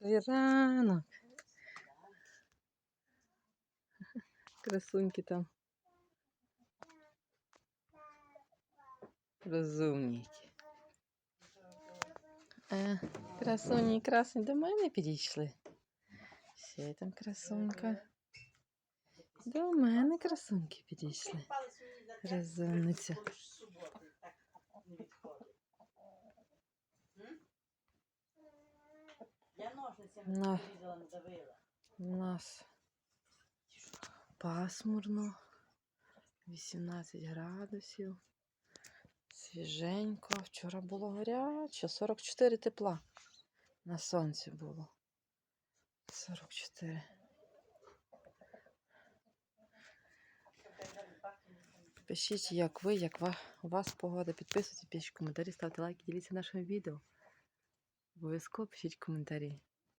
Добрий ранок. Красуньки там. Розумненькі. Е, красуні і красень до мене підійшли. Ще там красунька. До мене красуньки підійшли. Розумниця. На. У нас пасмурно, 18 градусів, свіженько. Вчора було гаряче, 44 тепла. На сонці було. 44. Пишіть, як ви, як у вас погода. Підписуйтесь, пишіть коментарі, ставте лайки, діліться нашим відео. Обов'язково пишіть коментарі.